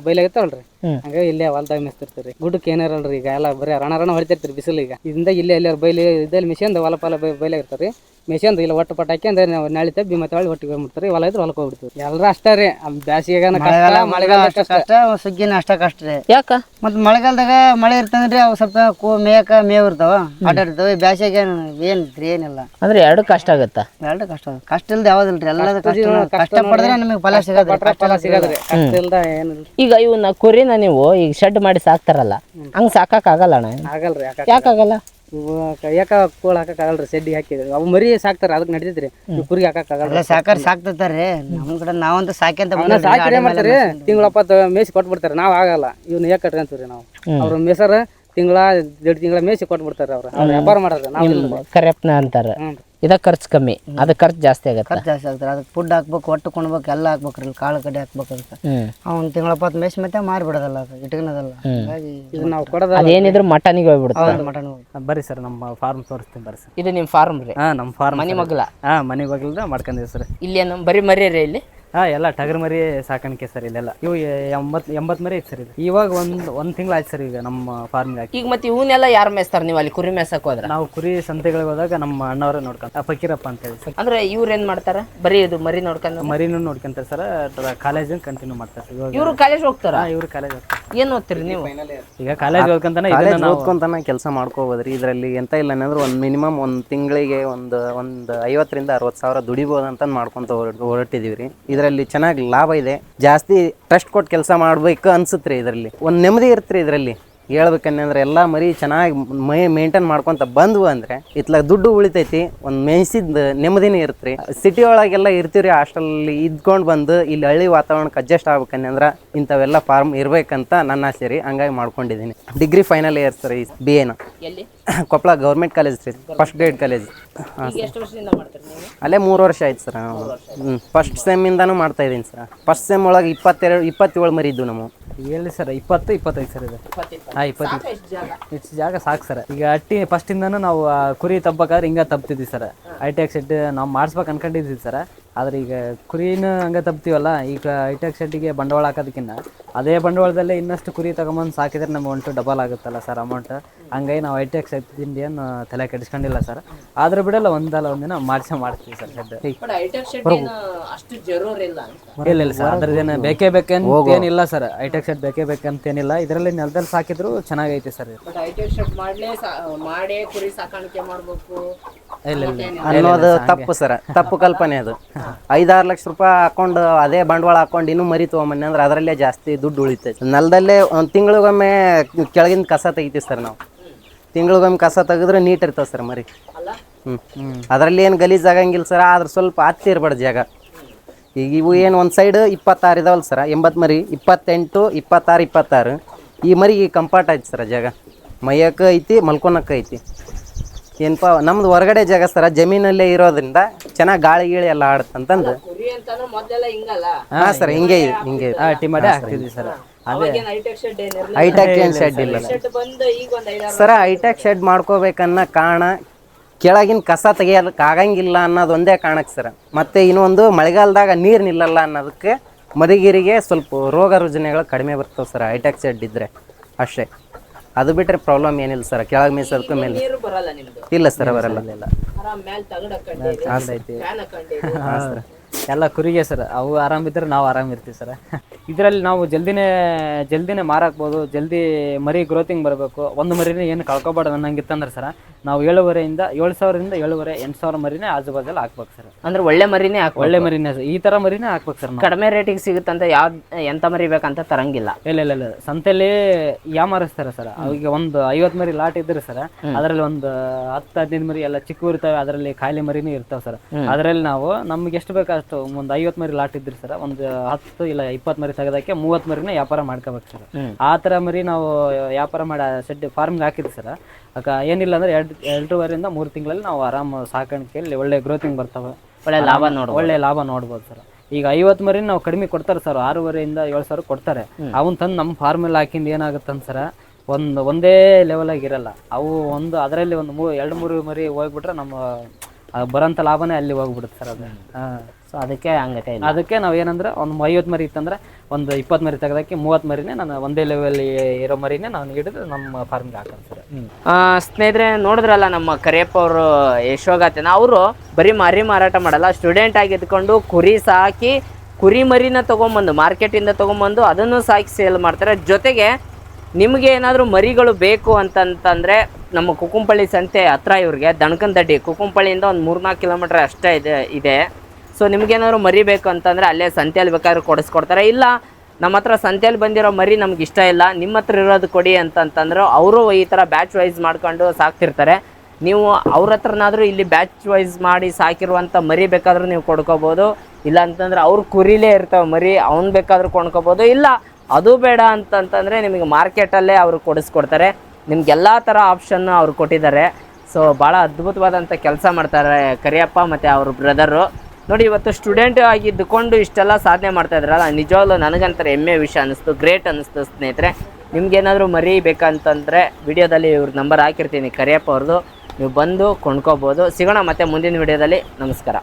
ಬೈಲಾಗಿರ್ತಾವಲ್ರಿ ಹ್ಮ್. ಹಂಗಾಗಿ ಇಲ್ಲೇ ಹೊಲದಾಗ ಮೇಸ್ತಿರ್ತೀರಿ ಗುಡ್ಡಕ್ಕೆ ಏನಿರಲ್ರಿ ಈಗ ಎಲ್ಲ ಬರೀ ರಣ ರಣ ಹೊಡಿತಿರ್ತೀರಿ ಬಿಸಿಲು ಈಗ ಇದರಿಂದ ಇಲ್ಲೇ ಎಲ್ಲಾರು ಬೈಲಿ ಇದ್ದಲ್ಲಿ ಮಿಷನ್ ಹೊಲ ಪಲ ಬೈ ಬೈಲಾಗಿರ್ತಾರಿ ಮಿಷನ್ ಇಲ್ಲ ಒಟ್ಟು ಪಟಾಕಿ ಹಾಕಿ ಅಂದ್ರೆ ನಾವು ನಳಿತ ತಬ್ಬಿ ಮತ್ತೆ ಹೊಳ್ಳಿ ಒಟ್ಟಿಗೆ ಹೋಗ್ಬಿಡ್ತಾರೆ. ಹೊಲ ಇದ್ರೆ ಹೊಲಕ್ಕೆ ಹೋಗ್ಬಿಡ್ತೀವಿ ಎಲ್ಲರೂ ಅಷ್ಟೇ ರೀ. ಬ್ಯಾಸಿಗೆ ಕಷ್ಟ ಮಳೆಗಾಲ ಅಷ್ಟ ಕಷ್ಟ. ಸುಗ್ಗಿನ ಅಷ್ಟ ಕಷ್ಟ ರೀ. ಯಾಕ? ಮತ್ತ್ ಮಳೆಗಾಲದಾಗ ಮಳೆ ಇರ್ತಂದ್ರೆ ಅವು ಸ್ವಲ್ಪ ಕೂ ಮೇಯಕ ಮೇವ್ ಇರ್ತಾವ ಆಟ ಇರ್ತಾವ. ಬ್ಯಾಸಿಗೆ ಏನು ಏನಿಲ್ಲ. ಅಂದ್ರೆ ಎರಡು ಕಷ್ಟ ಆಗತ್ತ? ಎರಡು ಕಷ್ಟ ಕಷ್ಟ ಇಲ್ದ ಯಾವ್ದಿಲ್ರಿ ಎಲ್ಲದ ಕಷ್ಟ ಕಷ್ಟ. ಪಡೆದ್ರೆ ನಮಗೆ ಫಲ ಸಿಗದ ಕಷ್ಟ ಫಲ ಸಿಗದ್ರಿ ಕಷ್ಟ ಇಲ್ದ ಏನಿಲ್ಲ ಈಗ ಇವನ್ನ ಕುರಿನ ನೀವು ಈಗ ಶೆಡ್ ಮಾಡಿ ಸಾಕ್ತಾರಲ್ಲ ಹಂಗ್ ಸಾಕಾಗಲ್ಲ ಆಗಲ್ಲ ಅಣ್ಣ? ಆಗಲ್ರಿ ಯಾಕ ಯಾಕಾಗಲ್ಲ ಯಾಕ ಕೋಳ ಹಾಕಕ್ ಆಗಲ್ರಿ? ಸೆಡ್ಡಿ ಹಾಕಿದ್ರಿ. ಅವು ಮರಿ ಸಾಕ್ತಾರ ಅದಕ್ಕೆ ನಡೀತೈತ್ರಿ ಇವು ಕುರಿಗೆ ಹಾಕಕ್ ಆಗಲ್ಲ ಎಲ್ಲ ಸಾಕಾರ ಸಾಕ್ತಾರೆ ನಮ್ಮ ಕಡೆ ನಾವಂತ ಸಾಕ್ಯಂತ ಸಾಕಿರಿ ಮಾಡ್ತಾರೆ ತಿಂಗಳಪ್ಪತ್ತು ಮೇಸಿ ಕೊಟ್ಬಿಡ್ತಾರೆ ನಾವು ಆಗಲ್ಲ. ಇವ್ನ ಯಾಕೆ ಕಟ್ಕೊಂತೀವ್ರಿ ನಾವು? ಅವ್ರ ಮೇಸರ ತಿಂಗಳ ದೇಡ್ ತಿಂಗಳ ಮೇಸಿ ಕೊಟ್ಬಿಡ್ತಾರೆ ಅವ್ರು. ಅವ್ರು ವ್ಯಾಪಾರ ಮಾಡೋದು ನಾವು. ಕರೆಪ್ನ ಅಂತಾರ. ಇದ ಖರ್ಚು ಕಮ್ಮಿ ಅದ ಖರ್ಚು ಜಾಸ್ತಿ ಆಗುತ್ತೆ. ಖರ್ಚು ಜಾಸ್ತಿ ಆಗ್ತಾರೆ ಅದಕ್ಕೆ ಫುಡ್ ಹಾಕ್ಬೇಕು ಒಟ್ಟು ಕೊಣ್ಬೇಕು ಎಲ್ಲ ಹಾಕ್ಬೇಕ್ರಿ ಕಾಳು ಕಡೆ ಹಾಕ್ಬೇಕು ಅದಕ್ಕೆ ಅವ್ನು ತಿಂಗಳಪ್ಪತ್ತು ಮೇಸ್ ಮತ್ತೆ ಮಾರಿಬಿಡೋದಲ್ಲ ಅದು ಇಟ್ಕೊಳೋದಲ್ಲ ಹಾಗಾಗಿ ಇದು ನಾವು ಕೊಡೋದ ಅದೇನಿದ್ರು ಮಟನಿಗೆ ಹೋಗ್ಬಿಡುತ್ತೆ. ಮಟನ್ ಬರ್ರಿ ಸರ್ ನಮ್ಮ ಫಾರ್ಮ್ ತೋರಿಸ್ತೀನಿ ಬರ್ರಿ ಸರ್. ಇದು ನಿಮ್ ಫಾರ್ಮ್ ರೀ? ಹಾಂ ನಮ್ಮ ಫಾರ್ಮ್ ಮನಿ ಮಗ್ಲ? ಹಾಂ ಮನೆ ಮಗ್ಲದ ಮಾಡ್ಕೊಂಡಿದ್ದೀವಿ ಸರ್. ಇಲ್ಲಿ ಬರೀ ಮರಿ ರೀ ಇಲ್ಲಿ? ಹಾಂ ಎಲ್ಲ ಟಗರ್ ಮರಿ ಸಾಕಾಣಿಕೆ ಸರ್ ಇಲ್ಲೆಲ್ಲ ಇವು ಎಂಬತ್ ಎಂಬತ್ ಮರಿ ಐತೆ ಸರ್ ಇದು. ಇವಾಗ ಒಂದ್ ಒಂದ್ ತಿಂಗಳು ಆಯ್ತು ಸರ್ ಈಗ ನಮ್ಮ ಫಾರ್ಮ್ಗೆ ಹಾಕಿ. ಈಗ ಮತ್ತೆ ಇವನ್ನೆಲ್ಲ ಯಾರು ಮೇಸ್ತಾರ ನೀವು ಅಲ್ಲಿ? ಕುರಿ ಮೇಸಕ್ ಹೋದ್ರ? ನಾವು ಕುರಿ ಸಂತೆಗಳಿಗೆ ಹೋದಾಗ ನಮ್ಮ ಅಣ್ಣವರೇ ನೋಡ್ಕೊಂತ ಫಕೀರಪ್ಪ ಅಂತ ಹೇಳಿ ಸರ್. ಅಂದ್ರೆ ಇವ್ರ ಏನ್ ಮಾಡ್ತಾರ? ಬರೀ ಇದು ಮರಿ ನೋಡ್ಕೊಂಡು ಮರಿನೂ ನೋಡ್ಕೊಂತಾರೆ ಸರ್ ಕಾಲೇಜ್ ಕಂಟಿನ್ಯೂ ಮಾಡ್ತಾರೆ ಇವಾಗ. ಇವ್ರು ಕಾಲೇಜ್ ಹೋಗ್ತಾರ? ಇವರು ಕಾಲೇಜ್ ಹೋಗ್ತಾರೆ ಏನ್ ಓದ್ತೀರಿ ನೀವು? ಈಗ ಕಾಲೇಜ್ ಹೋಗ್ಕೊಂತಾನೆ ಕಾಲೇಜ್ ಇದನ್ನ ನಾವು ಓದ್ಕೊಂತಾನೆ ಕೆಲಸ ಮಾಡ್ಕೋಬೋದ್ರಿ. ಇದರಲ್ಲಿ ಎಂತ ಇಲ್ಲ ಅಂದ್ರೆ ಒಂದು ಮಿನಿಮಮ್ ಒಂದು ತಿಂಗಳಿಗೆ ಒಂದು ಒಂದು ಐವತ್ತರಿಂದ ಅರವತ್ತು ಸಾವಿರ ದುಡಿಬೋದು ಅಂತ ಮಾಡ್ಕೊಂತ ಹೊರಟ್ ಹೊರಟಿದೀವಿ ರೀ ಇದರಲ್ಲಿ ಚೆನ್ನಾಗಿ ಲಾಭ ಇದೆ. ಜಾಸ್ತಿ ಟ್ರಸ್ಟ್ ಕೊಟ್ಟು ಕೆಲಸ ಮಾಡ್ಬೇಕು ಅನ್ಸುತ್ತೆ ರೀ ಇದರಲ್ಲಿ. ಒಂದು ನೆಮ್ಮದಿ ಇರುತ್ತೆ ರೀ ಇದರಲ್ಲಿ ಹೇಳ್ಬೇಕಂದ್ರೆ ಎಲ್ಲ ಮರಿ ಚೆನ್ನಾಗಿ ಮೈ ಮೇಂಟೈನ್ ಮಾಡ್ಕೊಂತ ಬಂದ್ವು ಅಂದ್ರೆ ಇತ್ಲಾಗ ದುಡ್ಡು ಉಳಿತೈತಿ. ಒಂದು ಮೇಯಿಸಿದ ನೆಮ್ಮದಿನೇ ಇರುತ್ತೆ ರೀ ಸಿಟಿ ಒಳಗೆಲ್ಲ ಇರ್ತೀವಿ ರೀ ಹಾಸ್ಟೆಲಲ್ಲಿ ಇದ್ಕೊಂಡು ಬಂದು ಇಲ್ಲಿ ಹಳ್ಳಿ ವಾತಾವರಣಕ್ಕೆ ಅಡ್ಜಸ್ಟ್ ಆಗ್ಬೇಕಂದ್ರೆ ಇಂಥವೆಲ್ಲ ಫಾರ್ಮ್ ಇರ್ಬೇಕಂತ ನನ್ನ ಆಸೆ ರೀ. ಹಂಗಾಗಿ ಮಾಡ್ಕೊಂಡಿದ್ದೀನಿ. ಡಿಗ್ರಿ ಫೈನಲ್ ಇಯರ್ ಸರ್ ಈ ಬಿ ಎನ ಕೊಪ್ಪಳ ಗೌರ್ಮೆಂಟ್ ಕಾಲೇಜ್ ರೀ ಫಸ್ಟ್ ಗ್ರೇಡ್ ಕಾಲೇಜ್. ಈಗ ಎಷ್ಟು ವರ್ಷದಿಂದ ಮಾಡ್ತೀರಿ ನೀವು? ಅಲ್ಲೇ ಮೂರು ವರ್ಷ ಆಯ್ತು ಸರ್ ಹ್ಞೂ ಫಸ್ಟ್ ಸೆಮ್ಮಿಂದನೂ ಮಾಡ್ತಾ ಇದ್ದೀನಿ ಸರ್. ಫಸ್ಟ್ ಸೆಮ್ ಒಳಗೆ ಇಪ್ಪತ್ತೆರಡು ಇಪ್ಪತ್ತೇಳು ಮರಿ ಇದ್ದು ನಾವು ಹೇಳಿ ಸರ್? ಇಪ್ಪತ್ತು ಇಪ್ಪತ್ತೈದು ಸರ್ ಇದೆ. ಹಾಂ ಇಪ್ಪತ್ತು. ಇಷ್ಟು ಜಾಗ? ಸಾಕು ಸರ್. ಈಗ ಅಟ್ಟಿ ಫಸ್ಟಿಂದನೂ ನಾವು ಆ ಕುರಿ ತಬ್ಬಬೇಕಾದ್ರೆ ಹಿಂಗೆ ತಪ್ತಿದ್ವಿ ಸರ್. ಐಟೆಕ್ ಸೆಡ್ ನಾವು ಮಾಡಿಸ್ಬೇಕು ಅನ್ಕೊಂಡಿದ್ವಿ ಸರ್. ಆದ್ರೆ ಈಗ ಕುರಿನ ಹಂಗೆ ತಪ್ತೀವಲ್ಲ ಈಗ ಐಟೆಕ್ ಶೆಡ್ಡಿಗೆ ಬಂಡವಾಳ ಹಾಕೋದಕ್ಕಿಂತ ಅದೇ ಬಂಡವಾಳದಲ್ಲೇ ಇನ್ನಷ್ಟು ಕುರಿ ತಗೊಂಬಂದು ಸಾಕಿದ್ರೆ ನಮ್ಗೆ ಒಂಟು ಡಬಲ್ ಆಗುತ್ತಲ್ಲ ಸರ್ ಅಮೌಂಟ್ ಹಂಗಾಗಿ ನಾವು ಐಟೆಕ್ ಸೆಟ್ ಏನು ತಲೆ ಕೆಡಿಸ್ಕೊಂಡಿಲ್ಲ ಸರ್ ಆದ್ರೆ ಬಿಡಲ್ಲ ಒಂದಲ್ಲ ಒಂದಿನ ಮಾಡಿಸೇ ಮಾಡ್ತೀವಿ ಸರ್ ಶೆಡ್ ಏನು ಅಷ್ಟು ಜರೂರ್ ಇಲ್ಲ ಅಂತ? ಇಲ್ಲ ಇಲ್ಲ ಸರ್ ಅದ್ರದ್ದೇನು ಬೇಕೇ ಬೇಕಂತ ಏನಿಲ್ಲ ಸರ್ ಐಟೆಕ್ ಶೆಡ್ ಬೇಕೇ ಬೇಕಂತ ಏನಿಲ್ಲ. ಇದರಲ್ಲಿ ನೆಲದಲ್ಲಿ ಸಾಕಿದ್ರು ಚೆನ್ನಾಗೈತೆ ಸರ್ ಶೆಡ್ ಮಾಡೇ ಕುರಿ ಸಾಕಾಣಿಕೆ ಮಾಡ್ಬೇಕು. ಇಲ್ಲ ಇಲ್ಲ ಅನ್ನೋದು ತಪ್ಪು ಸರ್ ತಪ್ಪು ಕಲ್ಪನೆ ಅದು. ಐದಾರು ಲಕ್ಷ ರೂಪಾಯಿ ಹಾಕೊಂಡು ಅದೇ ಬಂಡವಾಳ ಹಾಕೊಂಡು ಇನ್ನೂ ಮರಿ ತೊಗೊಂಬನ್ನಿ ಅಂದ್ರೆ ಅದರಲ್ಲೇ ಜಾಸ್ತಿ ದುಡ್ಡು ಉಳಿತೈತೆ. ನೆಲದಲ್ಲೇ ಒಂದು ತಿಂಗಳಿಗೊಮ್ಮೆ ಕೆಳಗಿನ ಕಸ ತೆಗಿತೀವಿ ಸರ್ ನಾವು. ತಿಂಗಳಿಗೊಮ್ಮೆ ಕಸ ತೆಗೆದ್ರೆ ನೀಟ್ ಇರ್ತದೆ ಸರ್ ಮರಿ. ಹ್ಞೂ ಅದರಲ್ಲಿ ಏನು ಗಲೀಜ್ ಆಗಂಗಿಲ್ಲ ಸರ್ ಆದ್ರೆ ಸ್ವಲ್ಪ ಹತ್ತಿ ಇರ್ಬಾರ್ದು ಜಾಗ. ಈಗ ಇವು ಏನು ಒಂದು ಸೈಡ್ ಇಪ್ಪತ್ತಾರು ಇದಾವಲ್ಲ ಸರ್ ಎಂಬತ್ತು ಮರಿ ಇಪ್ಪತ್ತೆಂಟು ಇಪ್ಪತ್ತಾರು ಇಪ್ಪತ್ತಾರು. ಈ ಮರಿ ಕಂಫರ್ಟ್ ಆಯ್ತು ಸರ್ ಜಾಗ. ಮೈಯಕ್ಕೆ ಐತಿ ಮಲ್ಕೊಳಕ್ಕೆ ಐತಿ. ಏನಪ್ಪ ನಮ್ದು ಹೊರಗಡೆ ಜಾಗ ಸರ ಜಮೀನಲ್ಲೇ ಇರೋದ್ರಿಂದ ಚೆನ್ನಾಗಿ ಗಾಳಿ ಗೀಳಿ ಎಲ್ಲ ಆಡುತ್ತಂತಂದು ಹಾ ಅಂತಂದ್ರೆ ಮೊದಲೆಲ್ಲ ಹಿಂಗಲ್ಲ. ಹಾಂ ಸರ್ ಹಿಂಗೆ ಹಿಂಗೆ. ಟೀ ಮಾಡಿ ಹಾಕ್ತಿದ್ವಿ ಸರ್. ಅದೇ. ಹೈಟೆಕ್ ಶೆಡ್ ಏನು ಇಲ್ಲ. ಶೆಡ್ ಬಂದು ಈಗ ಒಂದ್ ಐದಾರು ಸರ ಹೈಟೆಕ್ ಶೆಡ್ ಮಾಡ್ಕೋಬೇಕನ್ನೋ ಕಾರಣ ಕೆಳಗಿನ ಕಸ ತೆಗಿಯೋದಕ್ಕೆ ಆಗಂಗಿಲ್ಲ ಅನ್ನೋದು ಒಂದೇ ಕಾರಣಕ್ಕೆ ಸರ. ಮತ್ತು ಇನ್ನೊಂದು ಮಳೆಗಾಲದಾಗ ನೀರು ನಿಲ್ಲಲ್ಲ ಅನ್ನೋದಕ್ಕೆ ಮರಿಗಿರಿಗೆ ಸ್ವಲ್ಪ ರೋಗ ರುಜಿನಗಳು ಕಡಿಮೆ ಬರ್ತವೆ ಸರ್ ಹೈಟೆಕ್ ಶೆಡ್ ಇದ್ದರೆ ಅಷ್ಟೇ. ಅದು ಬಿಟ್ಟರೆ ಪ್ರಾಬ್ಲಮ್ ಏನಿಲ್ಲ ಸರ್ ಕೆಳಗೆ ಮೀಸೋದಕ್ಕೂ ಮೇಲೆ. ನೀರು ಬರಲ್ಲ ನಿಮ್ದು? ಇಲ್ಲ ಸರ್ ಬರಲ್ಲ. ಹಾಂ ಹಾಕೊಂಡಿರಿ ಎಲ್ಲ ಕುರಿಗೆ ಸರ್ ಅವು ಆರಾಮಿದ್ರೆ ನಾವು ಆರಾಮಿರ್ತೀವಿ ಸರ್. ಇದರಲ್ಲಿ ನಾವು ಜಲ್ದಿನೇ ಜಲ್ದಿನೇ ಮಾರಾಕ್ಬೋದು ಜಲ್ದಿ ಮರಿ ಗ್ರೋತಿಂಗ್ ಬರಬೇಕು. ಒಂದು ಮರಿನೇ ಏನು ಕಳ್ಕೊಬಾರ್ದು ಅನ್ನಂಗಿತ್ತಂದ್ರೆ ಸರ್. ನಾವು ಏಳುವರೆಯಿಂದ ಏಳು ಸಾವಿರದಿಂದ ಏಳುವರೆ ಎಂಟು ಸಾವಿರ ಮರಿನೇ ಆಜುಬಾಜಲ್ಲಿ ಹಾಕ್ಬೇಕು ಸರ್. ಅಂದ್ರೆ ಒಳ್ಳೆ ಮರಿನೇ ಹಾಕಿ ಒಳ್ಳೆ ಮರಿನೇ ಸರ್. ಈ ಥರ ಮರಿನೇ ಹಾಕ್ಬೇಕು ಸರ್ ನಾವು. ಕಡಿಮೆ ರೇಟಿಗೆ ಸಿಗುತ್ತಂತ ಯಾವ ಎಂತ ಮರಿ ಬೇಕಂತ ತರಂಗಿಲ್ಲ. ಇಲ್ಲ ಇಲ್ಲ ಇಲ್ಲ. ಸಂತೆಲಿ ಯಾಮಾರಿಸ್ತಾರೆ ಸರ್. ಅವಾಗ ಒಂದು ಐವತ್ತು ಮರಿ ಲಾಟ್ ಇದ್ರೆ ಸರ್ ಅದರಲ್ಲಿ ಒಂದು ಹತ್ತು ಹದಿನೈದು ಮರಿ ಎಲ್ಲ ಚಿಕ್ಕ ಇರ್ತವೆ ಅದರಲ್ಲಿ ಖಾಲಿ ಮರಿನೂ ಇರ್ತಾವೆ ಸರ್. ಅದರಲ್ಲಿ ನಾವು ನಮ್ಗೆ ಎಷ್ಟು ಬೇಕು ಅಷ್ಟು ಒಂದು ಐವತ್ತು ಮರಿ ಲಾಟ್ ಇದ್ರಿ ಸರ್ ಒಂದು ಹತ್ತು ಇಲ್ಲ ಇಪ್ಪತ್ತು ಮರಿ ತೆಗೆದಕ್ಕೆ ಮೂವತ್ತು ಮರಿನ ವ್ಯಾಪಾರ ಮಾಡ್ಕೋಬೇಕು ಸರ್ ಆ ಥರ ಮರಿ ನಾವು ವ್ಯಾಪಾರ ಮಾಡಿ ಸೆಡ್ ಫಾರ್ಮ್ಗೆ ಹಾಕಿದ್ವಿ ಸರ್ ಅಕ್ಕ ಏನಿಲ್ಲ ಅಂದ್ರೆ ಎರಡು ಎರಡೂವರೆಯಿಂದ ಮೂರು ತಿಂಗಳಲ್ಲಿ ನಾವು ಆರಾಮ್ ಸಾಕಾಣಿಕೆಯಲ್ಲಿ ಒಳ್ಳೆ ಗ್ರೋತಿಂಗ್ ಬರ್ತವೆ. ಒಳ್ಳೆ ಲಾಭ ನೋಡ್ಬೋದು. ಒಳ್ಳೆ ಲಾಭ ನೋಡ್ಬೋದು ಸರ್ ಈಗ ಐವತ್ತು ಮರಿ ನಾವು ಕಡಿಮೆ ಕೊಡ್ತಾರೆ ಸರ್ ಆರೂವರೆಯಿಂದ ಏಳು ಸಾವಿರ ಕೊಡ್ತಾರೆ. ಅವನ್ ತಂದು ನಮ್ಮ ಫಾರ್ಮಲ್ಲಿ ಹಾಕಿಂದ ಏನಾಗುತ್ತೆ ಸರ್ ಒಂದು ಒಂದೇ ಲೆವೆಲಾಗಿ ಇರಲ್ಲ. ಅವು ಒಂದು ಅದರಲ್ಲಿ ಒಂದು ಮೂ ಎರಡು ಮೂರು ಮರಿ ಹೋಗ್ಬಿಟ್ರೆ ನಮ್ಮ ಬರೋಂಥ ಲಾಭನೇ ಅಲ್ಲಿ ಹೋಗ್ಬಿಡುತ್ತೆ ಸರ್ ಅದು. ಹಾಂ. ಸೊ ಅದಕ್ಕೆ ಹಂಗತೆ ಇಲ್ಲ ಅದಕ್ಕೆ ನಾವು ಏನಂದ್ರೆ ಒಂದು ಐವತ್ತು ಮರಿ ಇತ್ತಂದ್ರೆ ಒಂದು ಇಪ್ಪತ್ತು ಮರಿ ತೆಗೆದಕ್ಕೆ ಮೂವತ್ತು ಮರಿನೇ ನಾನು ಒಂದೇ ಲೆವೆಲ್ ಇರೋ ಮರಿನೇ ನಾನು ಹಿಡಿದು ನಮ್ಮ ಫಾರ್ಮ್ಗೆ ಹಾಕೋದು ಸರ್. ಆ, ಸ್ನೇಹಿತರೆ ನೋಡಿದ್ರಲ್ಲ ನಮ್ಮ ಕರಿಯಪ್ಪ ಅವರು ಯಶೋಗಾತನ ಅವರು ಬರೀ ಮರಿ ಮಾರಾಟ ಮಾಡಲ್ಲ ಸ್ಟೂಡೆಂಟ್ ಆಗಿ ಇದ್ಕೊಂಡು ಕುರಿ ಸಾಕಿ ಕುರಿ ಮರಿನ ತೊಗೊಂಬಂದು ಮಾರ್ಕೆಟಿಂದ ತೊಗೊಂಬಂದು ಅದನ್ನು ಸಾಕಿ ಸೇಲ್ ಮಾಡ್ತಾರೆ. ಜೊತೆಗೆ ನಿಮಗೆ ಏನಾದರೂ ಮರಿಗಳು ಬೇಕು ಅಂತಂತಂದರೆ ನಮ್ಮ ಕುಕುಂಪಳ್ಳಿ ಸಂತೆ ಹತ್ರ ಇವ್ರಿಗೆ ದಣಕಂದಡ್ಡಿ ಕುಕುಂಪಳ್ಳಿಯಿಂದ ಒಂದು ಮೂರ್ನಾಲ್ಕು ಕಿಲೋಮೀಟ್ರ್ ಅಷ್ಟೇ ಇದೆ ಇದೆ. ಸೊ ನಿಮ್ಗೇನಾದ್ರು ಮರಿ ಬೇಕು ಅಂತಂದರೆ ಅಲ್ಲೇ ಸಂತೆಯಲ್ಲಿ ಬೇಕಾದ್ರೆ ಕೊಡಿಸ್ಕೊಡ್ತಾರೆ. ಇಲ್ಲ, ನಮ್ಮ ಹತ್ರ ಸಂತೆಯಲ್ಲಿ ಬಂದಿರೋ ಮರಿ ನಮ್ಗೆ ಇಷ್ಟ ಇಲ್ಲ, ನಿಮ್ಮ ಹತ್ರ ಇರೋದು ಕೊಡಿ ಅಂತಂತಂದ್ರೆ ಅವರು ಈ ಥರ ಬ್ಯಾಚ್ ವೈಸ್ ಮಾಡ್ಕೊಂಡು ಸಾಕ್ತಿರ್ತಾರೆ. ನೀವು ಅವ್ರ ಹತ್ರನಾದರೂ ಇಲ್ಲಿ ಬ್ಯಾಚ್ ವೈಸ್ ಮಾಡಿ ಸಾಕಿರುವಂಥ ಮರಿ ಬೇಕಾದರೂ ನೀವು ಕೊಡ್ಕೋಬೋದು. ಇಲ್ಲ ಅಂತಂದರೆ ಅವ್ರ ಕುರಿಲೇ ಇರ್ತಾವೆ ಮರಿ, ಅವ್ನು ಬೇಕಾದರೂ ಕೊಂಡ್ಕೋಬೋದು. ಇಲ್ಲ, ಅದು ಬೇಡ ಅಂತಂತಂದರೆ ನಿಮಗೆ ಮಾರ್ಕೆಟಲ್ಲೇ ಅವರು ಕೊಡಿಸ್ಕೊಡ್ತಾರೆ. ನಿಮ್ಗೆ ಎಲ್ಲ ಥರ ಆಪ್ಷನ್ನು ಅವ್ರು ಕೊಟ್ಟಿದ್ದಾರೆ. ಸೊ ಭಾಳ ಅದ್ಭುತವಾದಂಥ ಕೆಲಸ ಮಾಡ್ತಾರೆ ಕರಿಯಪ್ಪ ಮತ್ತು ಅವ್ರ ಬ್ರದರು ನೋಡಿ, ಇವತ್ತು ಸ್ಟೂಡೆಂಟ್ ಆಗಿ ಇದ್ದುಕೊಂಡು ಇಷ್ಟೆಲ್ಲ ಸಾಧನೆ ಮಾಡ್ತಾ ಇದ್ರಲ್ಲ, ನಿಜವಾಗ್ಲೂ ನನಗಂತಾರೆ ಹೆಮ್ಮೆ ವಿಷಯ ಅನಿಸ್ತು, ಗ್ರೇಟ್ ಅನ್ನಿಸ್ತು ಸ್ನೇಹಿತರೆ. ನಿಮ್ಗೇನಾದರೂ ಮರಿ ಬೇಕಂತಂದರೆ ವಿಡಿಯೋದಲ್ಲಿ ಇವ್ರ ನಂಬರ್ ಹಾಕಿರ್ತೀನಿ, ಕರಿಯಪ್ಪ ಅವ್ರದ್ದು. ನೀವು ಬಂದು ಕೊಂಡ್ಕೋಬೋದು. ಸಿಗೋಣ ಮತ್ತೆ ಮುಂದಿನ ವಿಡಿಯೋದಲ್ಲಿ. ನಮಸ್ಕಾರ.